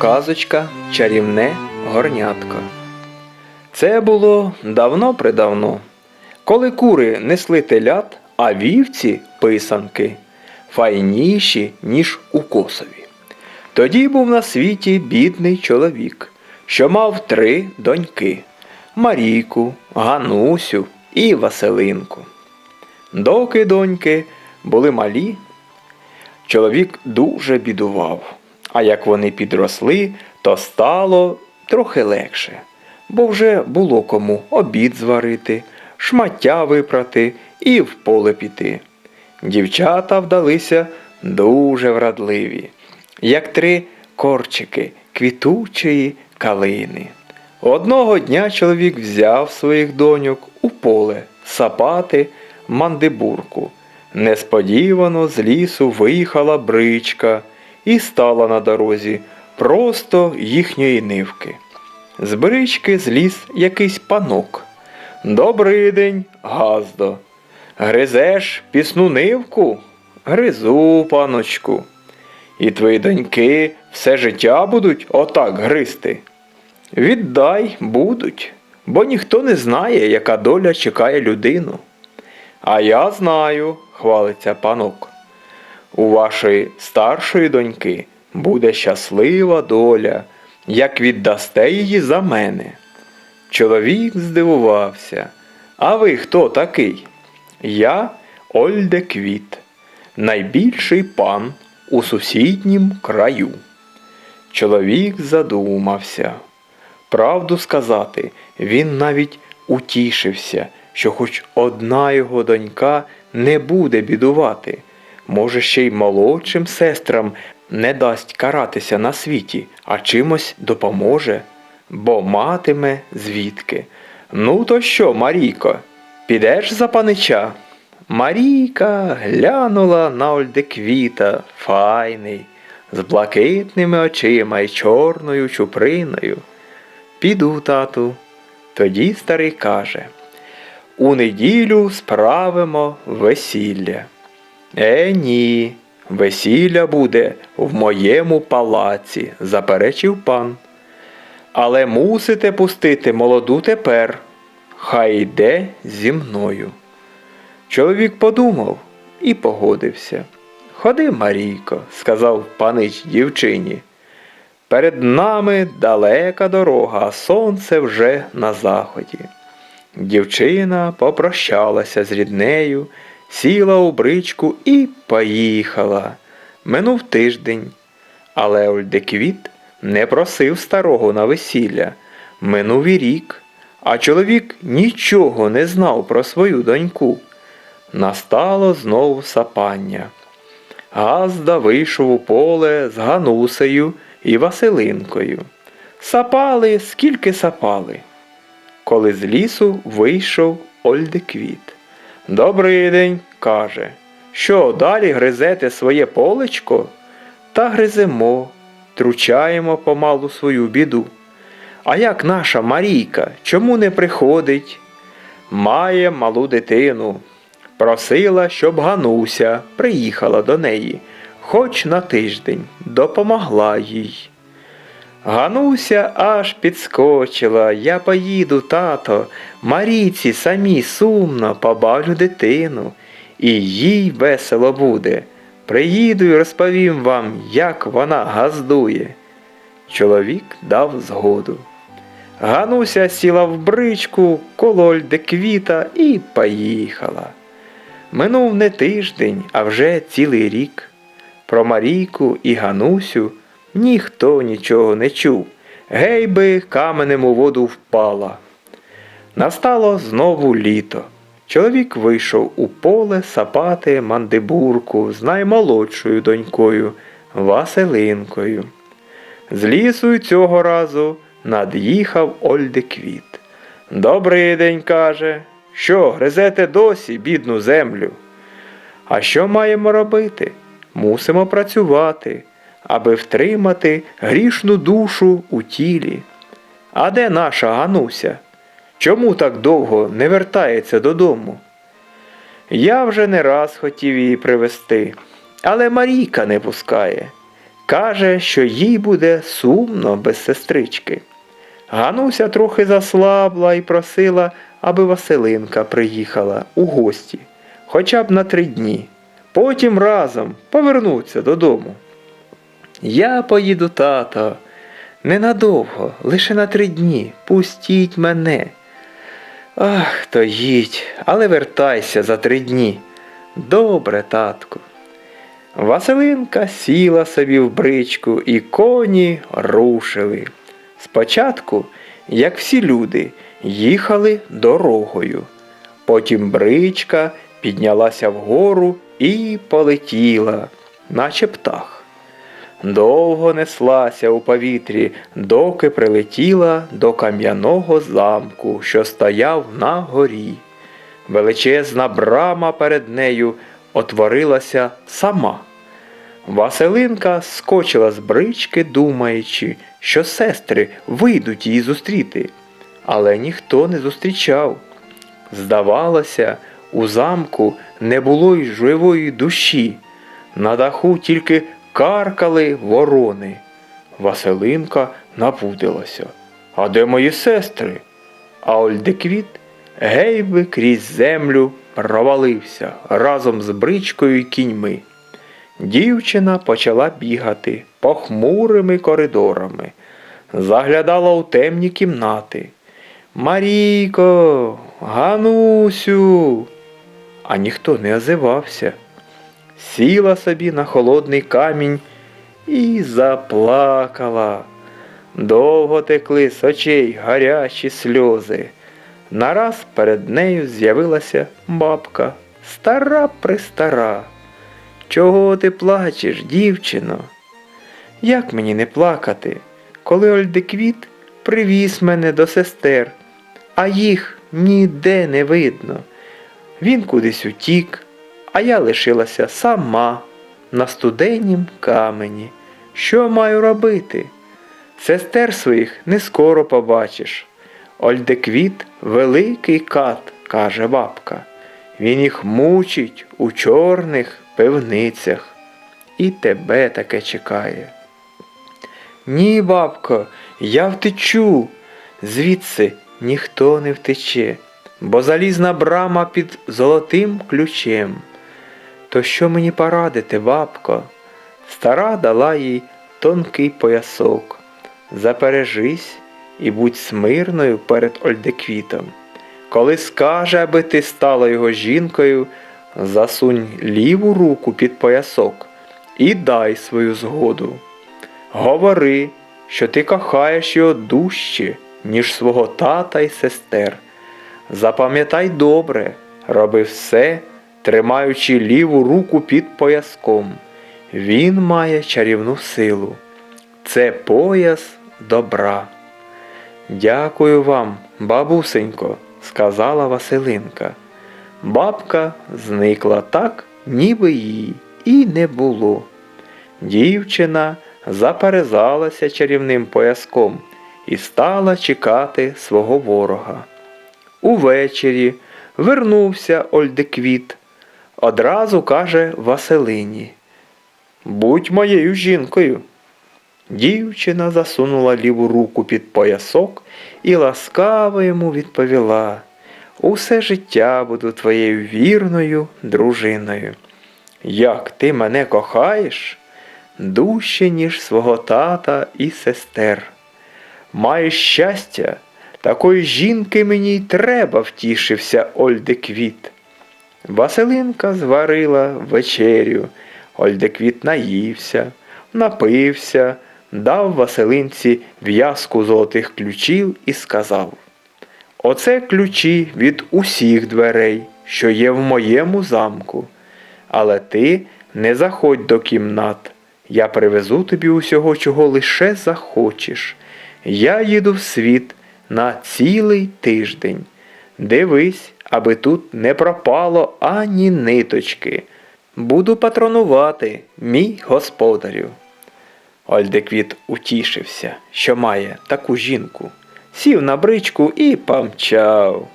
Казочка Чарівне горнятко. Це було давно-предавно, коли кури несли телят, а вівці писанки файніші, ніж у косові. Тоді був на світі бідний чоловік, що мав три доньки Марійку, Ганусю і Василинку. Доки доньки були малі, чоловік дуже бідував. А як вони підросли, то стало трохи легше, бо вже було кому обід зварити, шмаття випрати і в поле піти. Дівчата вдалися дуже врадливі, як три корчики квітучої калини. Одного дня чоловік взяв своїх доньок у поле сапати мандибурку. Несподівано з лісу виїхала бричка і стала на дорозі просто їхньої нивки. З брички зліз якийсь панок. Добрий день, газдо. Гризеш пісну нивку? Гризу, паночку. І твої доньки все життя будуть отак гризти. Віддай будуть, бо ніхто не знає, яка доля чекає людину. А я знаю, хвалиться панок. У вашої старшої доньки буде щаслива доля, як віддасте її за мене. Чоловік здивувався. А ви хто такий? Я Ольде Квіт, найбільший пан у сусіднім краю. Чоловік задумався. Правду сказати, він навіть утішився, що хоч одна його донька не буде бідувати. Може, ще й молодшим сестрам не дасть каратися на світі, а чимось допоможе, бо матиме звідки. Ну, то що, Марійко, підеш за панича? Марійка глянула на Ольдеквіта, файний, з блакитними очима й чорною чуприною. Піду, тату. Тоді старий каже У неділю справимо весілля. Е, ні, весілля буде в моєму палаці, заперечив пан. Але мусите пустити молоду тепер, хай йде зі мною. Чоловік подумав і погодився. Ходи, Марійко, сказав панич дівчині. Перед нами далека дорога, а сонце вже на заході. Дівчина попрощалася з ріднею, сіла у бричку і поїхала. Минув тиждень, але Ольдеквіт не просив старого на весілля. Минув і рік, а чоловік нічого не знав про свою доньку. Настало знову сапання. Газда вийшов у поле з Ганусею і Василинкою. Сапали, скільки сапали. Коли з лісу вийшов Ольдеквіт. Добрий день, каже. Що, далі гризете своє полечко? Та гриземо, тручаємо помалу свою біду. А як наша Марійка, чому не приходить? Має малу дитину. Просила, щоб Гануся приїхала до неї, хоч на тиждень, допомогла їй. Гануся аж підскочила, я поїду, тато, Марійці самі сумно побавлю дитину, і їй весело буде. Приїду і розповім вам, як вона газдує. Чоловік дав згоду. Гануся сіла в бричку, кололь де квіта і поїхала. Минув не тиждень, а вже цілий рік. Про Марійку і Ганусю ніхто нічого не чув. Гей би каменем у воду впала. Настало знову літо. Чоловік вийшов у поле сапати мандибурку з наймолодшою донькою Василинкою. З лісу цього разу над'їхав Ольдеквіт. Добрий день, каже. Що, гризете досі, бідну землю? А що маємо робити? Мусимо працювати, аби втримати грішну душу у тілі. А де наша Гануся? Чому так довго не вертається додому? Я вже не раз хотів її привезти, але Марійка не пускає. Каже, що їй буде сумно без сестрички. Гануся трохи заслабла і просила, аби Василинка приїхала у гості, хоча б на три дні. Потім разом повернуться додому. Я поїду, тато, ненадовго, лише на три дні. Пустіть мене. Ах, то їдь, але вертайся за три дні. Добре, татку. Василинка сіла собі в бричку, і коні рушили. Спочатку, як всі люди, їхали дорогою. Потім бричка піднялася вгору і полетіла, наче птах. Довго неслася у повітрі, доки прилетіла до кам'яного замку, що стояв на горі. Величезна брама перед нею отворилася сама. Василинка скочила з брички, думаючи, що сестри вийдуть її зустріти. Але ніхто не зустрічав. Здавалося, у замку не було й живої душі. На даху тільки каркали ворони. Василинка напудилася. А де мої сестри? А Ольдеквіт гейби крізь землю провалився разом з бричкою й кіньми. Дівчина почала бігати похмурими коридорами, заглядала у темні кімнати. Марійко, Ганусю. А ніхто не озивався. Сіла собі на холодний камінь і заплакала. Довго текли з очей гарячі сльози. Нараз перед нею з'явилася бабка, стара престара. Чого ти плачеш, дівчино? Як мені не плакати, коли Ольдеквіт привіз мене до сестер, а їх ніде не видно. Він кудись утік, а я лишилася сама на студеннім камені. Що маю робити? Сестер своїх не скоро побачиш. Ольдеквіт великий кат, каже бабка. Він їх мучить у чорних пивницях. І тебе таке чекає. Ні, бабко, я втечу. Звідси ніхто не втече, бо залізна брама під золотим ключем. То що мені порадити, бабко? Стара дала їй тонкий поясок. Запережись і будь смирною перед Ольдеквітом. Коли скаже, аби ти стала його жінкою, засунь ліву руку під поясок і дай свою згоду. Говори, що ти кохаєш його дужче, ніж свого тата й сестер. Запам'ятай добре, роби все, тримаючи ліву руку під пояском. Він має чарівну силу. Це пояс добра. Дякую вам, бабусенько, сказала Василинка. Бабка зникла так, ніби її і не було. Дівчина заперезалася чарівним пояском і стала чекати свого ворога. Увечері вернувся Ольдеквіт. Одразу каже Василині. Будь моєю жінкою. Дівчина засунула ліву руку під поясок і ласкаво йому відповіла Усе життя буду твоєю вірною дружиною. Як ти мене кохаєш? Дужче, ніж свого тата і сестер. Маєш щастя, такої жінки мені й треба, втішився Ольдеквіт. Василинка зварила вечерю, Ольдеквіт наївся, напився, дав Василинці в'язку золотих ключів і сказав Оце ключі від усіх дверей, що є в моєму замку. Але ти не заходь до кімнат. Я привезу тобі усього, чого лише захочеш. Я їду в світ на цілий тиждень. Дивись, аби тут не пропало ані ниточки. Буду патронувати, мій господарю. Ольдеквіт утішився, що має таку жінку. Сів на бричку і помчав.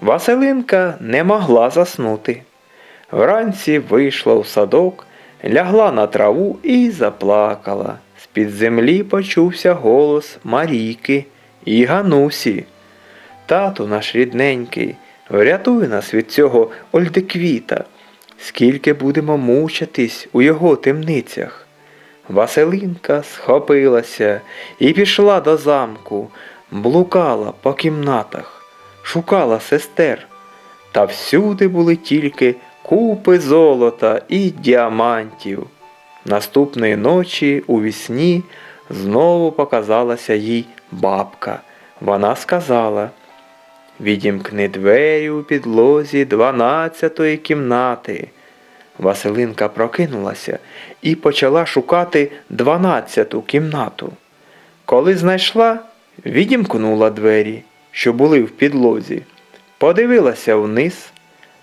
Василинка не могла заснути. Вранці вийшла в садок, лягла на траву і заплакала. З-під землі почувся голос Марійки і Ганусі. Тату наш рідненький, врятуй нас від цього Ольдеквіта, скільки будемо мучитись у його темницях. Василинка схопилася і пішла до замку, блукала по кімнатах, шукала сестер. Та всюди були тільки купи золота і діамантів. Наступної ночі у вісні знову показалася їй бабка. Вона сказала Відімкни двері у підлозі дванадцятої кімнати. Василинка прокинулася і почала шукати дванадцяту кімнату. Коли знайшла, відімкнула двері, що були в підлозі, подивилася вниз.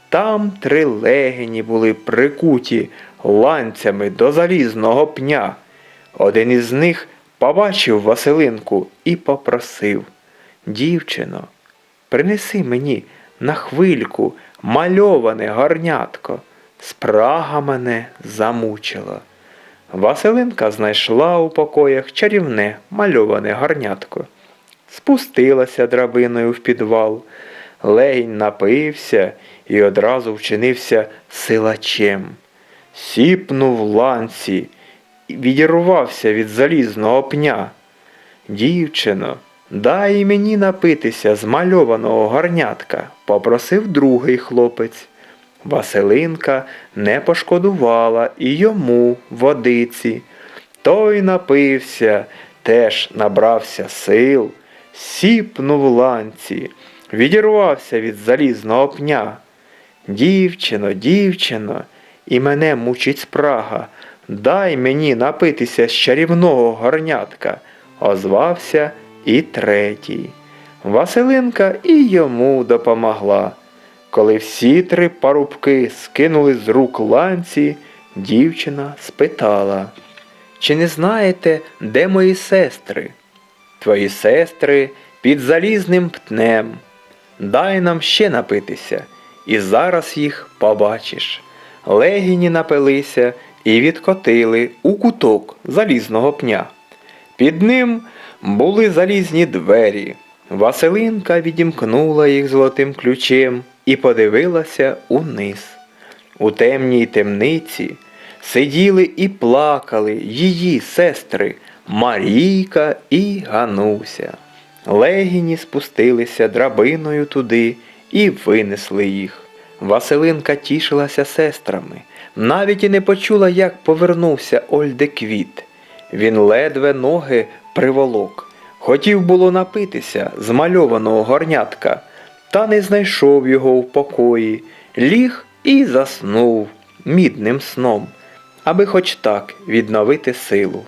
Там три легені були прикуті ланцями до залізного пня. Один із них побачив Василинку і попросив Дівчино, принеси мені на хвильку мальоване гарнятко. Спрага мене замучила. Василинка знайшла у покоях чарівне мальоване гарнятко. Спустилася драбиною в підвал. Легінь напився і одразу вчинився силачем. Сіпнув ланці, відірвався від залізного пня. Дівчино, дай мені напитися з мальованого гарнятка, попросив другий хлопець. Василинка не пошкодувала і йому водиці. Той напився, теж набрався сил, сіпнув ланці, відірвався від залізного пня. Дівчино, дівчино, і мене мучить спрага. Дай мені напитися з чарівного горнятка, озвався і третій. Василинка і йому допомогла. Коли всі три парубки скинули з рук ланці, дівчина спитала, чи не знаєте, де мої сестри? Твої сестри під залізним пнем. Дай нам ще напитися, і зараз їх побачиш. Легіні напилися і відкотили у куток залізного пня. Під ним були залізні двері. Василинка відімкнула їх золотим ключем і подивилася униз. У темній темниці сиділи і плакали її сестри Марійка і Гануся. Легіні спустилися драбиною туди і винесли їх. Василинка тішилася сестрами, навіть і не почула, як повернувся Ольдеквіт. Він ледве ноги приволок. Хотів було напитися з мальованого горнятка, та не знайшов його в покої, ліг і заснув мідним сном, аби хоч так відновити силу.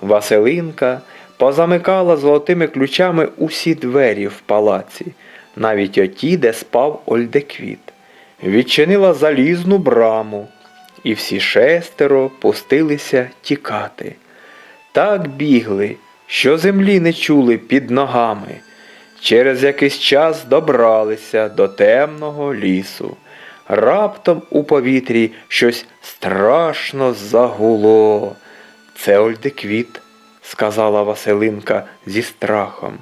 Василинка позамикала золотими ключами усі двері в палаці, навіть оті, де спав Ольдеквіт, відчинила залізну браму, і всі шестеро пустилися тікати. Так бігли, що землі не чули під ногами. Через якийсь час добралися до темного лісу. Раптом у повітрі щось страшно загуло. Це Ольдеквіт, сказала Василинка зі страхом.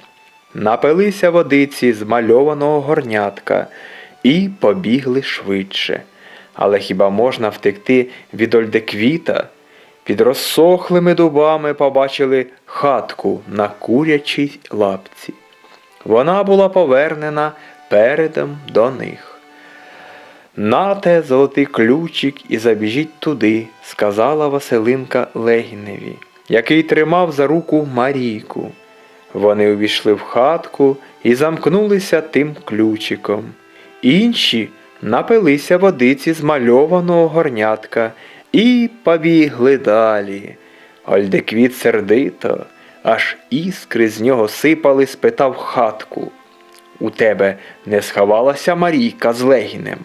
Напилися водиці з мальованого горнятка і побігли швидше. Але хіба можна втекти від Ольдеквіта? Під розсохлими дубами побачили хатку на курячій лапці. Вона була повернена передом до них. Нате золотий ключик і забіжіть туди, сказала Василинка Легіневі, який тримав за руку Марійку. Вони увійшли в хатку і замкнулися тим ключиком. Інші напилися водиці з мальованого горнятка і побігли далі. Ольдеквіт сердито, аж іскри з нього сипали, спитав хатку. У тебе не сховалася Марійка з Легінем?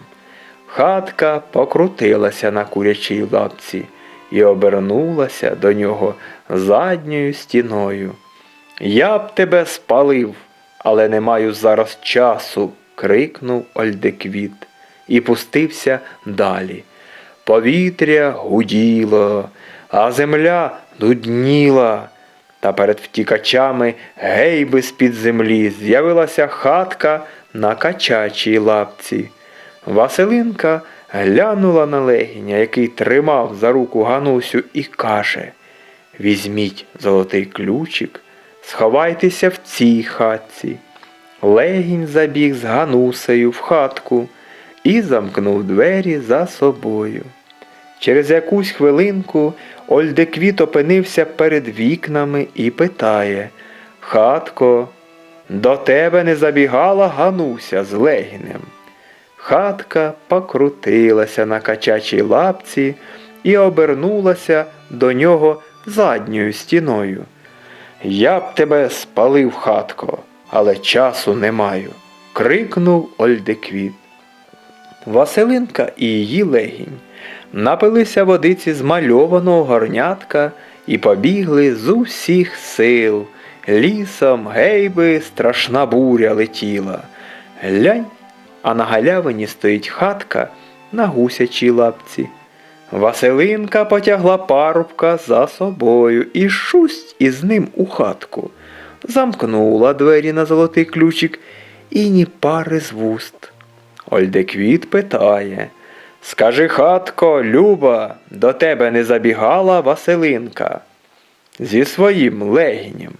Хатка покрутилася на курячій лапці і обернулася до нього задньою стіною. Я б тебе спалив, але не маю зараз часу, крикнув Ольдеквіт і пустився далі. Повітря гуділо, а земля дудніла. Та перед втікачами гейби з-під землі з'явилася хатка на качачій лапці. Василинка глянула на легіня, який тримав за руку Ганусю, і каже Візьміть золотий ключик, сховайтеся в цій хатці. Легінь забіг з Ганусею в хатку і замкнув двері за собою. Через якусь хвилинку Ольдеквіт опинився перед вікнами і питає Хатко, до тебе не забігала Гануся з легінем. Хатка покрутилася на качачій лапці і обернулася до нього задньою стіною. Я б тебе спалив, хатко, але часу не маю, крикнув Ольдеквіт. Василинка і її легінь напилися водиці з мальованого горнятка і побігли з усіх сил. Лісом гейби страшна буря летіла. Глянь, а на галявині стоїть хатка на гусячій лапці. Василинка потягла парубка за собою і шусть із ним у хатку. Замкнула двері на золотий ключик і ні пари з вуст. Ольдеквіт питає Скажи, хатко, Люба, до тебе не забігала Василинка зі своїм легінем.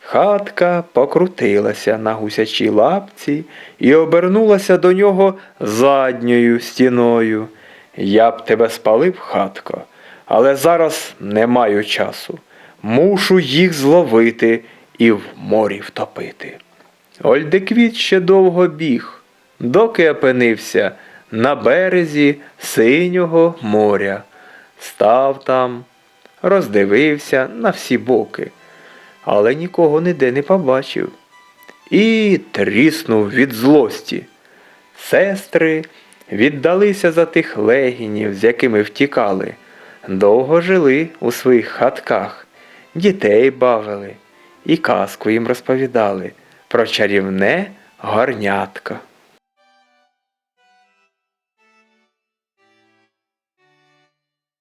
Хатка покрутилася на гусячій лапці і обернулася до нього задньою стіною. Я б тебе спалив, хатко, але зараз не маю часу. Мушу їх зловити і в морі втопити. Ольдеквіт ще довго біг, доки опинився на березі синього моря. Став там, роздивився на всі боки, але нікого ніде не побачив. І тріснув від злості. Сестри віддалися за тих легінів, з якими втікали. Довго жили у своїх хатках, дітей бавили і казку їм розповідали про чарівне горнятко.